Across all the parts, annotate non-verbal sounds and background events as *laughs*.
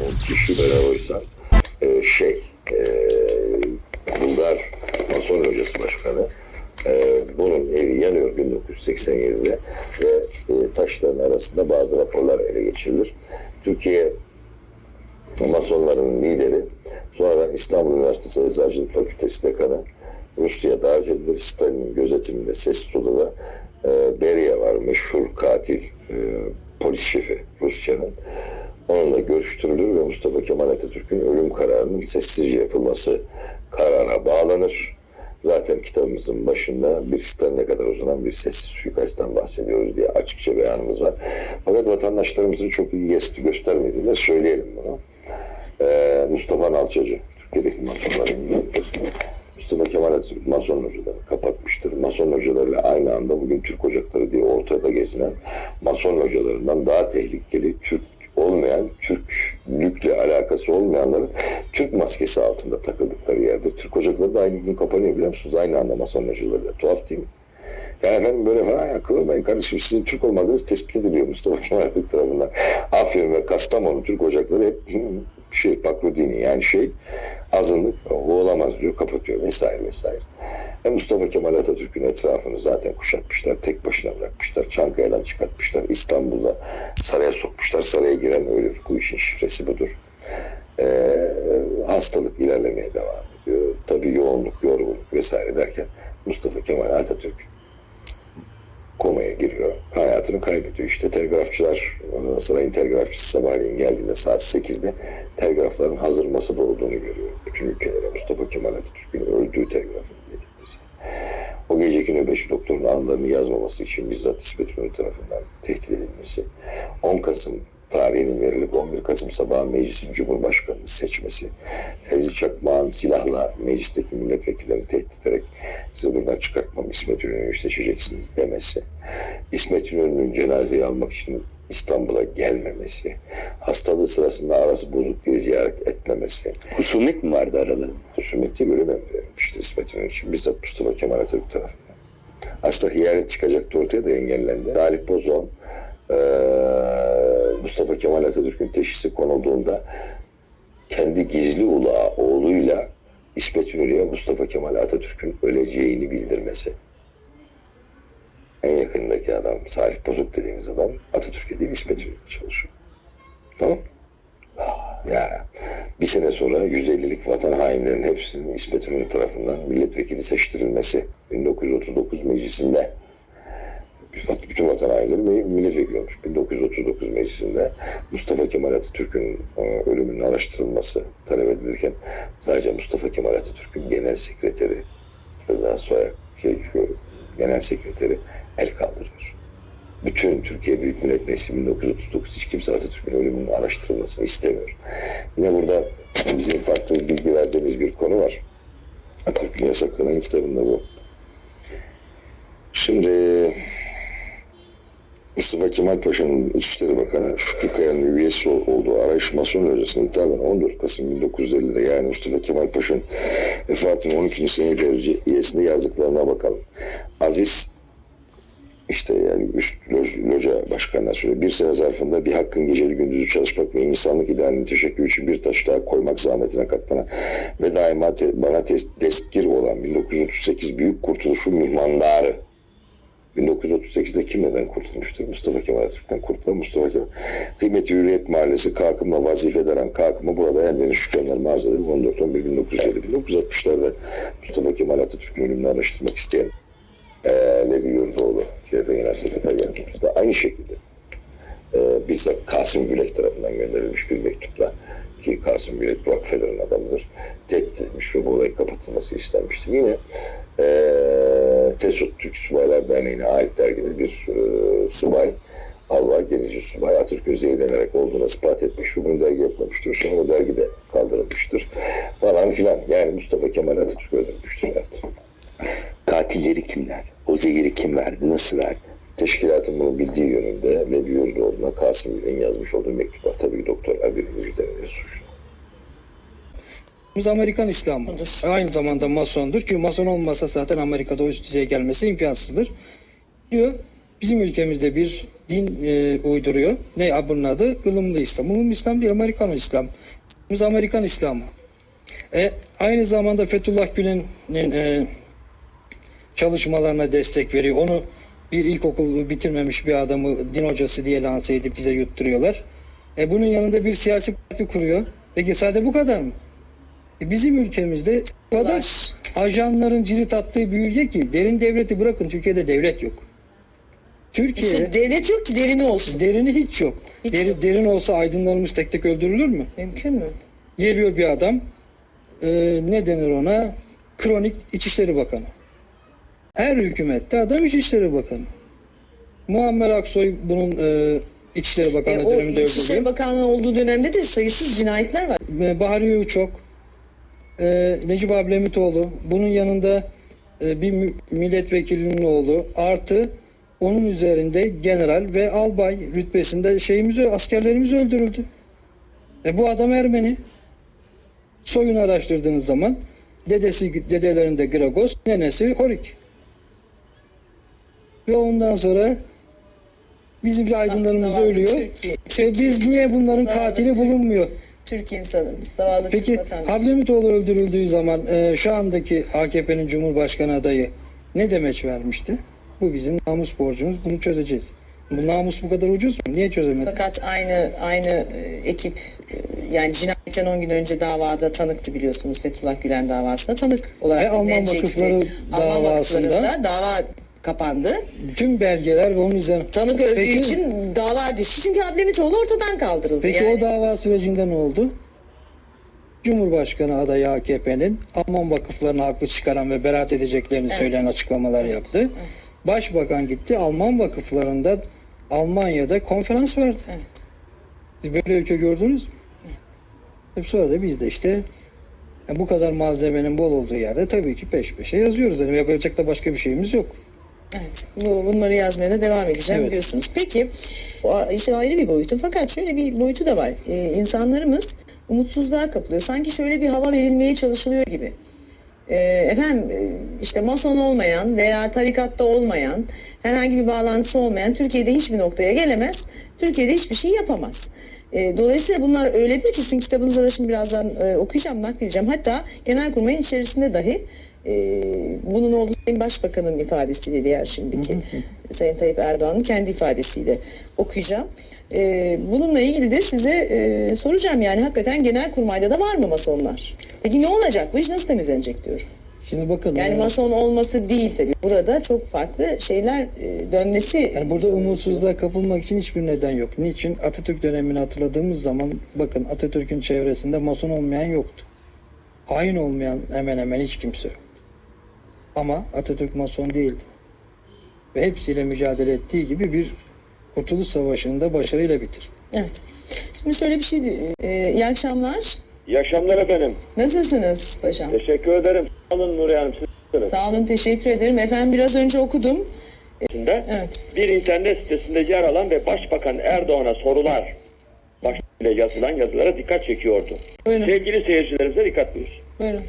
o kişi beraber oysa e, şey e, Bulgar Mason Hocası Başkanı e, bunun evi yanıyor 1987'de ve e, taşların arasında bazı raporlar ele geçirilir. Türkiye Masonların lideri sonradan İstanbul Üniversitesi Eczacılık Fakültesi Dekanı Rusya davet edilir. Stalin'in gözetiminde sessiz odada e, Beria var meşhur katil e, polis şefi Rusya'nın. Onunla görüştürülür ve Mustafa Kemal Atatürk'ün ölüm kararının sessizce yapılması kararına bağlanır. Zaten kitabımızın başında bir Stalin'e kadar uzanan bir sessiz suikastten bahsediyoruz diye açıkça beyanımız var. Fakat vatandaşlarımızın çok iyi gesti göstermediğini söyleyelim bunu. Ee, Mustafa Nalçacı, Türkiye'deki masonların Mustafa Kemal Atatürk mason hocaları kapatmıştır. Mason hocalarıyla aynı anda bugün Türk ocakları diye ortada gezinen mason hocalarından daha tehlikeli Türk olmayan, Türklükle alakası olmayanların Türk maskesi altında takıldıkları yerde. Türk ocakları da aynı gün kapanıyor biliyor musunuz? Aynı anda mason hocalarıyla. Tuhaf değil mi? Yani efendim böyle falan ya kıvırmayın kardeşim sizin Türk olmadığınız tespit ediliyor Mustafa *laughs* Kemal Atatürk tarafından. Afyon ve Kastamonu Türk ocakları hep *laughs* şey Pakrudini yani şey azınlık o olamaz diyor kapatıyor vesaire vesaire. E Mustafa Kemal Atatürk'ün etrafını zaten kuşatmışlar. Tek başına bırakmışlar. Çankaya'dan çıkartmışlar. İstanbul'da saraya sokmuşlar. Saraya giren ölür. Bu işin şifresi budur. E, hastalık ilerlemeye devam ediyor. Tabii yoğunluk, yorgunluk vesaire derken Mustafa Kemal Atatürk komaya giriyor. Hayatını kaybediyor. İşte telgrafçılar, sarayın telgrafçısı sabahleyin geldiğinde saat 8'de telgrafların hazır masada olduğunu görüyor. Bütün ülkelere Mustafa Kemal Atatürk'ün öldüğü telgrafın iletilmesi. O geceki nöbetçi doktorun anılarını yazmaması için bizzat İsmet İnönü tarafından tehdit edilmesi. 10 Kasım tarihinin verilip 11 Kasım sabahı meclisin cumhurbaşkanını seçmesi, Fevzi Çakmağ'ın silahla meclisteki milletvekillerini tehdit ederek sizi buradan çıkartmam İsmet İnönü'yü seçeceksiniz demesi, İsmet İnönü'nün cenazeyi almak için İstanbul'a gelmemesi, hastalığı sırasında arası bozuk diye ziyaret etmemesi, Husumet mi vardı aralarında? husumeti bölüm emri verilmişti İsmet İnönü için bizzat Mustafa Kemal Atatürk tarafından. Aslında hıyanet çıkacaktı ortaya da engellendi. Talip Bozon, Mustafa Kemal Atatürk'ün teşhisi konulduğunda kendi gizli ulağı oğluyla İsmet İnönü'ye Mustafa Kemal Atatürk'ün öleceğini bildirmesi. En yakındaki adam Salih Bozuk dediğimiz adam Atatürk'e değil İsmet İnönü'ye çalışıyor. Tamam ya bir sene sonra 150'lik vatan hainlerinin hepsinin İsmet İnönü tarafından milletvekili seçtirilmesi 1939 meclisinde bütün vatan hainleri milletvekili olmuş. 1939 meclisinde Mustafa Kemal Atatürk'ün e, ölümünün araştırılması talep edilirken sadece Mustafa Kemal Atatürk'ün genel sekreteri Rıza Soyak genel sekreteri el kaldırıyor bütün Türkiye Büyük Millet Meclisi 1939 hiç kimse Atatürk'ün ölümünün araştırılmasını istemiyor. Yine burada bizim farklı bilgi verdiğimiz bir konu var. Atatürk'ün yasaklanan kitabında bu. Şimdi Mustafa Kemal Paşa'nın İçişleri Bakanı Şükrü Kaya'nın üyesi ol- olduğu arayış Mason Hocası'nın hitaben 14 Kasım 1950'de yani Mustafa Kemal Paşa'nın vefatının 12. seneyi üyesinde yazdıklarına bakalım. Aziz işte yani üst loca başkanına söylüyor. Bir sene zarfında bir hakkın geceli gündüzü çalışmak ve insanlık idealinin teşekkür için bir taş daha koymak zahmetine katlanan ve daima te- bana te- testkir olan 1938 Büyük Kurtuluş'un mihmandarı. 1938'de kim neden kurtulmuştur? Mustafa Kemal Atatürk'ten kurtulan Mustafa Kemal. Kıymeti Hürriyet Mahallesi kalkınma vazife deren kalkınma burada en derin şükranlarımı arz ederim. 14-11-1950. 1960'larda Mustafa Kemal Atatürk'ün ölümünü araştırmak isteyen e, Levi Yurdoğlu, Çevre Genel Sekreter Yardımcısı da aynı şekilde e, bizzat Kasım Gülek tarafından gönderilmiş bir mektupla ki Kasım Gülek Rockefeller'ın adamıdır. Tehdit etmiş ve bu olayı kapatılması istenmiştir. Yine e, TESOT Türk Subaylar Derneği'ne ait dergide bir e, subay Albay Denici Subay Atatürk'ün zehirlenerek olduğunu ispat etmiş ve bunu dergiye koymuştur. Sonra o dergide kaldırılmıştır. Falan filan. Yani Mustafa Kemal Atatürk öldürmüştür. Evet. Katilleri kimler? O zehiri kim verdi? Nasıl verdi? Teşkilatın bunu bildiği yönünde Levi Yurdoğlu'na Kasım Gül'ün yazmış olduğu mektup var. Tabii ki doktorlar birinci derecede suçlu. Biz Amerikan İslam'ı. Aynı zamanda masondur. Çünkü mason olmasa zaten Amerika'da o üst düzeye gelmesi imkansızdır. Diyor bizim ülkemizde bir din e, uyduruyor. Ne bunun adı? ılımlı İslam. Ilımlı İslam değil, Amerikan İslam. Biz Amerikan İslamı. E, aynı zamanda Fethullah Gülen'in e, çalışmalarına destek veriyor. Onu bir ilkokul bitirmemiş bir adamı din hocası diye lanse edip bize yutturuyorlar. E, bunun yanında bir siyasi parti kuruyor. Peki sadece bu kadar mı? E, bizim ülkemizde o kadar ajanların cirit attığı bir ülke ki derin devleti bırakın Türkiye'de devlet yok. Türkiye İşte devlet yok ki derini olsun. derini hiç yok. Hiç Deri- yok. Derin olsa aydınlarımız tek tek öldürülür mü? Mümkün mü? Geliyor bir adam e, ne denir ona? Kronik İçişleri Bakanı. Her hükümette adam İçişleri Bakanı. Muammer Aksoy bunun e, İçişleri E, Bakanlığı o döneminde İçişleri öldürüldü. Bakanlığı olduğu dönemde de sayısız cinayetler var. E, Bahri Uçok, e, Necip Ablemitoğlu, bunun yanında e, bir milletvekilinin oğlu artı onun üzerinde general ve albay rütbesinde şeyimiz askerlerimiz öldürüldü. E, bu adam Ermeni. Soyunu araştırdığınız zaman dedesi dedelerinde Gragos, nenesi Horik. Ve ondan sonra bizim bir aydınlarımız Zavallı ölüyor. Türkiye. E, biz niye bunların Zavallı katili Türkiye. bulunmuyor? Türk insanımız, zavallı Peki Türk vatandaşı. Öldürüldüğü zaman e, şu andaki AKP'nin Cumhurbaşkanı adayı ne demeç vermişti? Bu bizim namus borcumuz bunu çözeceğiz. Bu namus bu kadar ucuz mu? Niye çözemedik? Fakat aynı aynı e, ekip e, yani cinayetten 10 gün önce davada tanıktı biliyorsunuz Fethullah Gülen davasında tanık olarak Ve Alman vakıfları Alman davasında- dava kapandı. Tüm belgeler ve onun üzerine... Tanık öldüğü Peki- için dava düştü. Çünkü Hablemitoğlu ortadan kaldırıldı. Peki yani. o dava sürecinde ne oldu? Cumhurbaşkanı adayı AKP'nin Alman vakıflarını haklı çıkaran ve beraat edeceklerini Evet. söyleyen açıklamalar yaptı. Başbakan gitti Alman vakıflarında Almanya'da konferans verdi. Evet. Siz böyle ülke gördünüz mü? Tabii sonra da biz de işte yani bu kadar malzemenin bol olduğu yerde tabii ki peş peşe yazıyoruz. Yani yapacak da başka bir şeyimiz yok. Evet. Bu, bunları yazmaya da devam edeceğim Evet. biliyorsunuz. Peki işin ayrı bir boyutu. Fakat şöyle bir boyutu da var. Ee, insanlarımız umutsuzluğa kapılıyor. Sanki şöyle bir hava verilmeye çalışılıyor gibi. Ee, efendim e, işte mason olmayan veya tarikatta olmayan herhangi bir bağlantısı olmayan Türkiye'de hiçbir noktaya gelemez. Türkiye'de hiçbir şey yapamaz. Ee, dolayısıyla bunlar öyledir ki sizin kitabınızda da şimdi birazdan e, okuyacağım, nakledeceğim. Hatta Genelkurmay'ın içerisinde dahi e, bunun olduğu Sayın Başbakan'ın ifadesiyle diğer şimdiki Sayın Tayyip Erdoğan'ın kendi ifadesiyle okuyacağım. E, bununla ilgili de size e, soracağım yani hakikaten Genelkurmay'da da var mı masonlar? Peki ne olacak? Bu iş nasıl temizlenecek diyorum. Şimdi bakın Yani e, mason olması değil tabii. Burada çok farklı şeyler e, dönmesi. yani burada umutsuzluğa kapılmak için hiçbir neden yok. Niçin? Atatürk dönemini hatırladığımız zaman bakın Atatürk'ün çevresinde mason olmayan yoktu. Hain olmayan hemen hemen hiç kimse yok. Ama Atatürk mason değildi. Ve hepsiyle mücadele ettiği gibi bir Kurtuluş Savaşı'nı da başarıyla bitirdi. Evet. Şimdi şöyle bir şey. E, iyi akşamlar. İyi akşamlar efendim. Nasılsınız paşam? Teşekkür ederim. Sağ olun Nuriye Hanım. Siz nasılsınız? Sağ olun teşekkür ederim. Efendim biraz önce okudum. Şimdi Evet. Bir internet sitesinde yer alan ve Başbakan Erdoğan'a sorular başlığıyla yazılan yazılara dikkat çekiyordu. Buyurun. Sevgili seyircilerimize dikkat buyursun. Buyurun.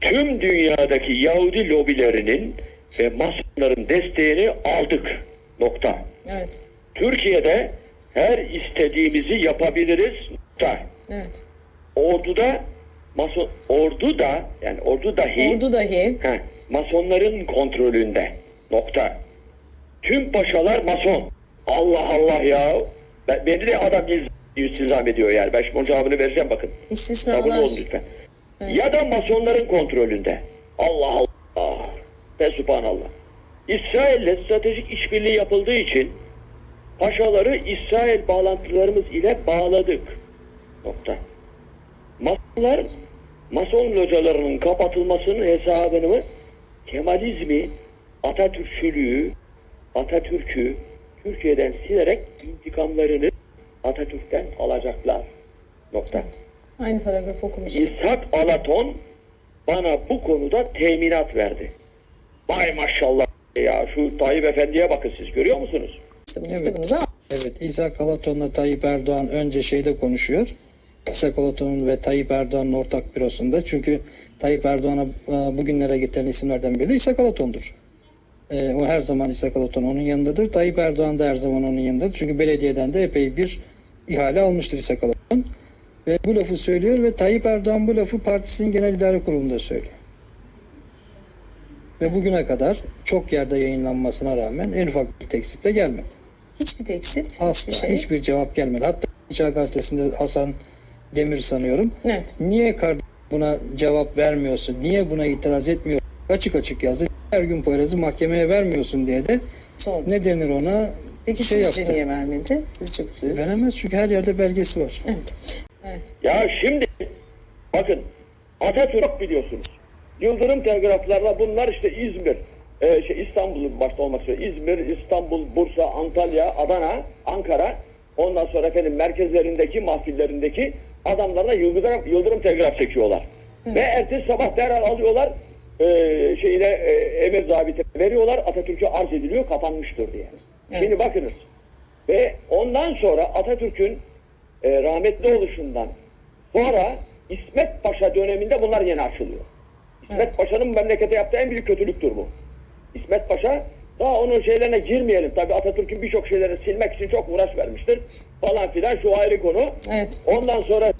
Tüm dünyadaki Yahudi lobilerinin ve masonların desteğini aldık. Nokta. Evet. Türkiye'de her istediğimizi yapabiliriz. Nokta. Evet. Orduda mason, ordu da yani ordu dahi Ordu dahi. Heh, masonların kontrolünde. Nokta. Tüm paşalar mason. Allah Allah ya. Ben, beni de adam il- iltizam ediyor yani. Ben şimdi onun cevabını vereceğim bakın. Sabırlı istisnalar. olun lütfen. Ya da masonların kontrolünde. Allah Allah. Ve subhanallah. İsrail'le stratejik işbirliği yapıldığı için paşaları İsrail bağlantılarımız ile bağladık. Nokta. Masonlar, Mason localarının kapatılmasının hesabını Kemalizmi, Atatürkçülüğü, Atatürk'ü Türkiye'den silerek intikamlarını Atatürk'ten alacaklar. Nokta. Aynı paragrafı okumuştum. İshak Alaton bana bu konuda teminat verdi. Vay maşallah ya şu Tayyip Efendi'ye bakın siz görüyor musunuz? İşte bunu kitabınıza Evet, İsa Kalaton'la Tayyip Erdoğan önce şeyde konuşuyor. İsa Kalaton'un ve Tayyip Erdoğan'ın ortak bürosunda. Çünkü Tayyip Erdoğan'a e, bugünlere getiren isimlerden biri İsa Kalaton'dur. E, o her zaman İshak Alaton onun yanındadır. Tayyip Erdoğan da her zaman onun yanındadır. Çünkü belediyeden de epey bir ihale almıştır İshak Alaton. Ve bu lafı söylüyor ve Tayyip Erdoğan bu lafı partisinin genel idare kurulunda söylüyor. Ve bugüne kadar çok yerde yayınlanmasına rağmen en ufak bir teksiple gelmedi. Hiçbir teksip, Asla hiçbir şey. hiçbir cevap gelmedi. Hatta İçer Gazetesi'nde Hasan Demir sanıyorum. Evet. Niye kardeşim buna cevap vermiyorsun? Niye buna itiraz etmiyorsun? Açık açık yazdı. Her gün Poyraz'ı mahkemeye vermiyorsun diye de Sordu. ne denir ona? Peki şey sizce yaptı. niye vermedi? Sizce bu. Veremez çünkü her yerde belgesi var. Evet. Evet. Ya şimdi bakın Atatürk biliyorsunuz. Yıldırım telgraflarla bunlar işte İzmir, e, şey İstanbul'un başta olmak üzere İzmir, İstanbul, Bursa, Antalya, Adana, Ankara ondan sonra efendim merkezlerindeki mahfillerindeki adamlarına yıldırım, yıldırım telgraf çekiyorlar. Ve ertesi sabah derhal alıyorlar e, şeyine e, emir zabite veriyorlar Atatürk'e arz ediliyor kapanmıştır diye. Şimdi bakınız ve ondan sonra Atatürk'ün e, rahmetli oluşundan sonra İsmet Paşa döneminde bunlar yeni açılıyor. İsmet Paşa'nın memlekete yaptığı en büyük kötülüktür bu. İsmet Paşa daha onun şeylerine girmeyelim. Tabi Atatürk'ün birçok şeylerini silmek için çok uğraş vermiştir. Falan filan şu ayrı konu. Evet. Ondan sonra